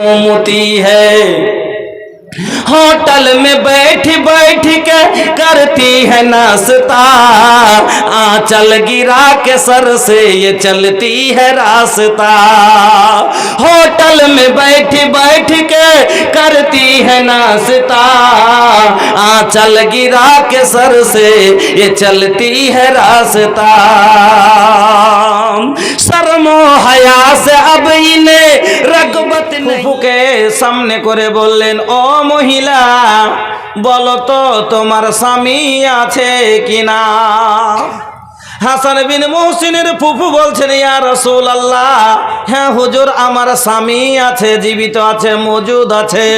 मोती है। होटल में बैठ बैठ के करती है नाश्ता। आंचल गिरा के सर से ये चलती है रास्ता। होटल में बैठ बैठ के करती है नाश्ता। आंचल गिरा के सर से ये चलती है रास्ता। আলম, শরম হায়া সে আবইলে রগবত ফুকে সামনে করে বললেন, ও মহিলা, বলো তো তোমার স্বামী আছে কিনা? হাসান বিন মহসিনের ফুফু বলছেন, ইয়া রসুল আল্লাহ হ্যাঁ হুজুর, আমার স্বামী আছে, জীবিত আছে, মজুদ আছে।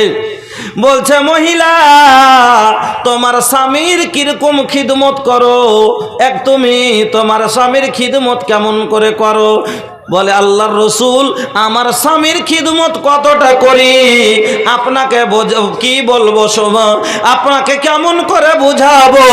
বলছে, মহিলা, তোমার স্বামীর কীরকম খিদমত করো? এক তুমি তোমার স্বামীর খিদমত কেমন করে করো? বলে, আল্লাহর রসুল, আমার স্বামীর খিদমত কতটা করি? আপনাকে কি বলব শোভা আপনাকে কেমন করে বুঝাবো?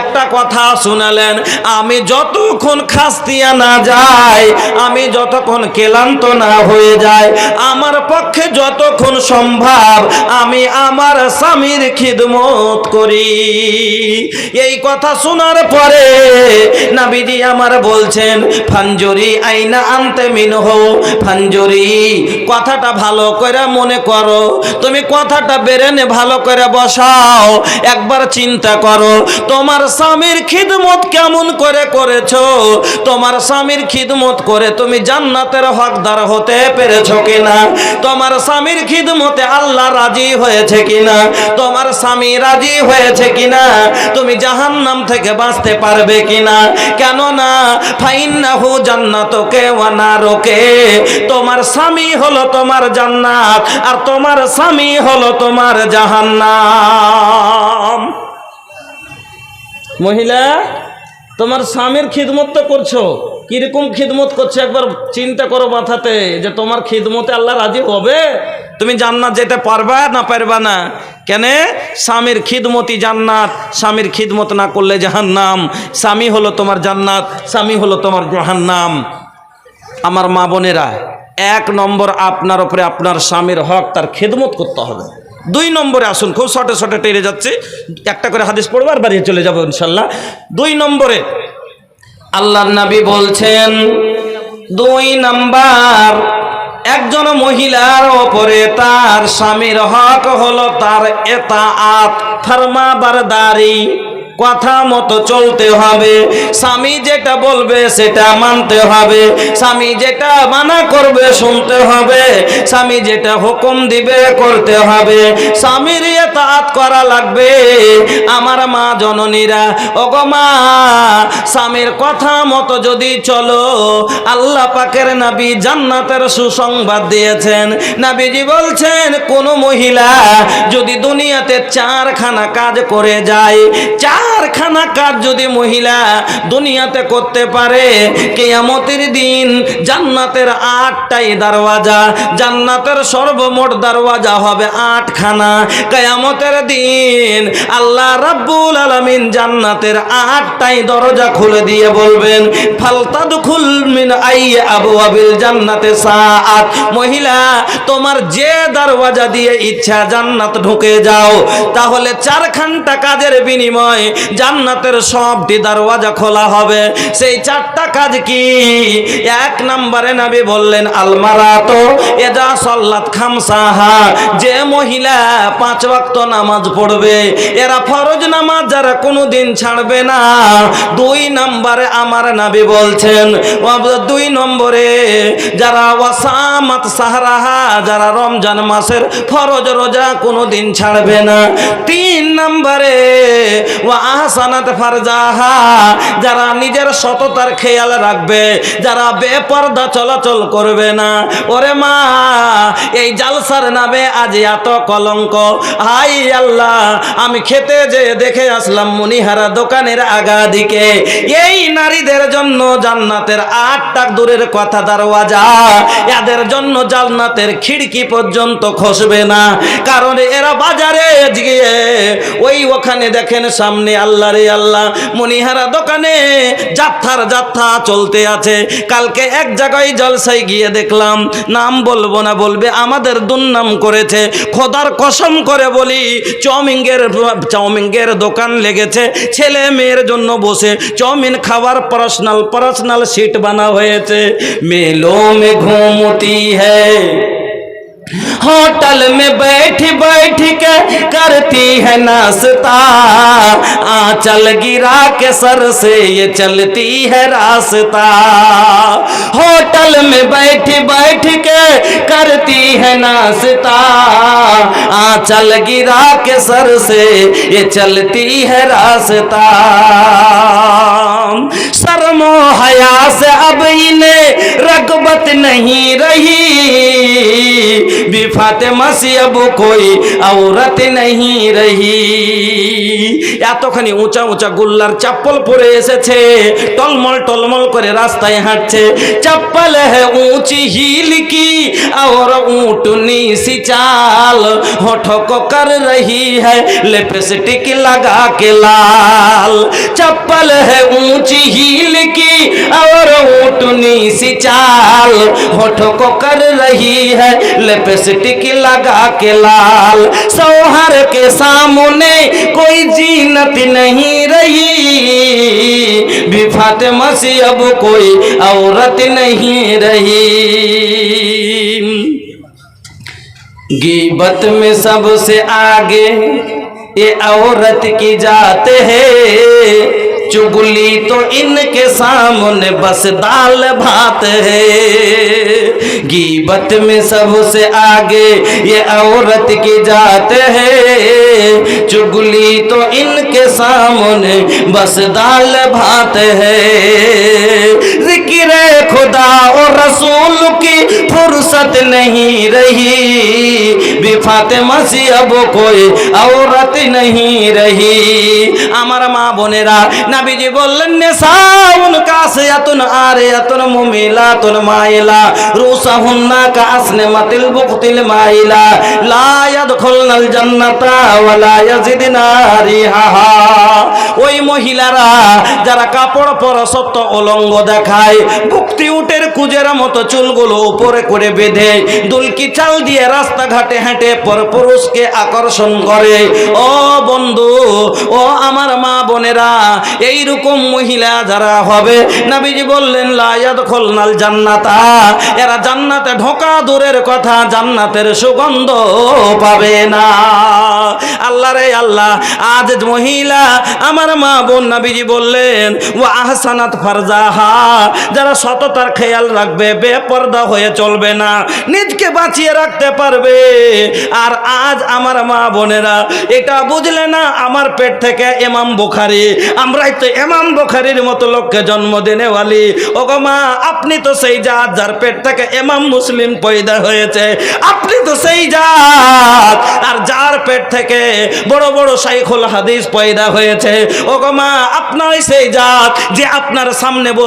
একটা কথা শুনালেন, আমি যতক্ষণ খাস্তিয়া না যাই, আমি যতক্ষণ ক্লান্ত না হয়ে যায় আমার পক্ষে যতক্ষণ সম্ভব, আমি আমার স্বামীর খিদমত করি। এই কথা শোনার পরে নাবিজি আমার বলছেন ফাঞ্জরি আইনা কথাটা ভালো করে মনে করো। তুমি কথাটা বেরেনে ভালো করে বসাও। একবার চিন্তা করো, তোমার স্বামীর খিদমত কেমন করে করেছ? তোমার স্বামীর খিদমত করে তুমি জান্নাতের হকদার হতে পেরেছ কিনা? তোমার স্বামীর খিদমতে আল্লাহ রাজি হয়েছে কিনা? তোমার স্বামী রাজি হয়েছে কিনা? তুমি জাহান্নাম থেকে বাঁচতে পারবে কিনা? কেন না ফাইন্নাহু জান্নাতকে ওয়ানারকে তোমার স্বামী হলো তোমার জান্নাত, আর তোমার স্বামী হলো তোমার জাহান্নাম। মহিলা, তোমার স্বামীর খিদমত তো করছ। কীরকম খিদমত করছ? একবার চিন্তা করো মাথাতে যে তোমার খিদমতে আল্লাহ রাজি হবে। তুমি জান্নাত যেতে পারবা না পারবা না? কেন? স্বামীর খিদমতি জান্নাত, স্বামীর খিদমত না করলে জাহান্নাম। স্বামী হলো তোমার জান্নাত, স্বামী হলো তোমার জাহান্নাম। আমার মা বোনেরা, এক নম্বর আপনার ওপরে আপনার স্বামীর হক, তার খেদমত করতে হবে। দুই নম্বরে আসুন, খুব শর্টে শর্টে টেরে যাচ্ছে। একটা করে হাদিস পড়ব আর বাড়িয়ে চলে যাব ইনশাল্লাহ। দুই নম্বরে আল্লাহ নবী বলছেন, দুই নাম্বার, একজন মহিলার ওপরে তার স্বামীর হক হলো তার এতা আত ফরমাবারদারি। কথা মতো চলতে হবে। স্বামী যেটা বলবে সেটা মানতে হবে। স্বামী যেটা মানা করবে শুনতে হবে। স্বামী যেটা হুকুম দিবে করতে হবে। স্বামীর এতাত করা লাগবে। আমার মা জননীরা, ওগো মা, স্বামীর কথা মতো যদি চলো, আল্লাহ পাকের নাবি জান্নাতের সুসংবাদ দিয়েছেন। নাবিজি বলছেন, কোন মহিলা যদি দুনিয়াতে চারখানা কাজ করে যায় চারখানা কাজ যদি মহিলা দুনিয়াতে করতে পারে, কেয়ামতের দিন জান্নাতের আটটাই দরওয়াজা, জান্নাতের সর্বমোট দরওয়াজা হবে আটখানা। কেয়ামতের দিন আল্লাহ রাব্বুল আলামিন জান্নাতের আটটাই দরজা খুলে দিয়ে বলবেন, ফালতাদখুল মিন আই আবওয়াবিল জান্নাতে সাআত। মহিলা, তোমার যে দরওয়াজা দিয়ে ইচ্ছা জান্নাত ঢুকে যাও, তাহলে চারখানটা কাজের বিনিময় জান্নাতের সবটি দরওয়াজা খোলা হবে। সেই চারটা কাজ কি? এক নম্বরে নবী বললেন, আলমারা তো এজা সল্লাত খামসাহা। যে মহিলা পাঁচ ওয়াক্ত নামাজ পড়বে, এরা ফরজ নামাজ যারা কোনোদিন ছাড়বে না। দুই নম্বরে আমার নাবি বলছেন দুই নম্বরে যারা ওয়াসামাত সাহারাহা, যারা রমজান মাসের ফরজ রোজা কোনোদিন ছাড়বে না। তিন নম্বরে ও আহসানাত ফারজাহা, যারা নিজের সততার খেয়াল রাখবে, যারা বেপর্দা চলাচল করবে না। ওরে মা, এই জালসার নামে আজ এত কলঙ্ক। হাই আল্লাহ, আমি খেতে যে দেখে আসলাম মনিহারা দোকানের আগা দিকে এই নারীদের জন্য জান্নাতের আটটা দূরের কথা দরওয়াজা, এদের জন্য জান্নাতের খিড়কি পর্যন্ত খসবে না। কারণ এরা বাজারে গিয়ে ওই ওখানে দেখেন সামনে দোকানে, আল্লাহ রে আল্লাহ মনিহারা দোকানে যাত্রার যাত্রা চলতে আছে। কালকে এক জায়গায় জলসায় গিয়ে দেখলাম, নাম বলব না, বলবে আমাদের দুর্নাম করেছে। খোদার কসম করে বলি, চাউমিনের চাউমিনের দোকান লেগেছে, ছেলে মেয়ের জন্য বসে চাউমিন খাওয়ার পার্সোনাল পার্সোনাল সিট বানা হয়েছে। মেলো মে ঘুমতি হ্যায়। होटल में बैठ बैठ के करती है नाश्ता। आंचल गिरा के सर से ये चलती है रास्ता। होटल में बैठ बैठ के करती है नाश्ता। आंचल गिरा के सर से ये चलती है रास्ता। शर्मो हया से अब इन्हें रगबत नहीं रही भी फातिमा से अब कोई औरत नहीं रही এতখানি উঁচা উঁচা গুল্লার চপ্পল পরে এসেছে টলমল টলমল করে রাস্তায় হাঁটছে চপ্পল है ऊंची हील की और ऊंटनी सी चाल होठों को कर रही है लिपस्टिक लगा के लाल चप्पल है ऊंची हील की और ऊंटनी सी चाल होठों को कर रही है लिपस्टिक लगा के लाल। सोहर के सामने कोई जीनत नहीं रही। भी फातिमा से अब कोई औरत नहीं रही। गीबत में सबसे आगे ये औरत की जाते हैं। चुगली तो इनके सामने बस दाल भात है गीबत में सबसे आगे ये औरत की जाते हैं चुगली तो इनके सामने बस दाल भात है जिक्र खुदा और रसूल की फुर्सत नहीं रही भी फातिमा सी अब कोई औरत नहीं रही আমার মা বোনেরা নাবিজি বললেন নেশাউন কাসিয়াতুন আরিয়াতুন মুমিলাতুন মাইলা। রুসাহুন্না কাসনে মাতিল বুকতিল মাইলা। লা ইয়াদখুলনাল জান্নাতা ওয়ালা ইয়াজিদনা রিহাহা। ওই মহিলারা যারা কাপড় পর সত্য অলঙ্গ দেখায় ভক্তি উটের কুজের মতো চুলগুলো উপরে করে বেঁধে, দুলকি চাল দিয়ে রাস্তাঘাটে হেঁটে পর পুরুষকে আকর্ষণ করে। ও বন্ধু, ও আমার মা বোনেরা এইরকম মহিলা যারা হবে, নাবিজি বললেন লায়াদ খোলনাল জান্নাতা। এরা জান্নাতে ঢোকা দূরের কথা, জান্নাতের সুগন্ধ পাবে না। আল্লাহ রে আল্লাহ, আজ মহিলা আমার মা বোন নাবিজি বললেন ও আহসানাত ফারজাহা। যারা সততার খেয়াল রাখবে, বেপর্দা হয়ে চলবে না, নিজকে বাঁচিয়ে রাখতে পারবে। আর আজ আমার মা বোনেরা, এটা বুঝলে না, আমার পেট থেকে এমাম বুখারি, আমরাই তো এমাম বখারির মতো লোককে জন্ম দেনেওয়ালি ও গো মা, আপনি তো সেই জাত যার পেট থেকে এমাম মুসলিম পয়দা হয়েছে। আপনি তো সেই জাত আর যার পেট থেকে বড় বড় শাইখুল হাদিস পয়দা হয়েছে। ও মা, আপনারই সেই জাত যে আপনার সামনে বসে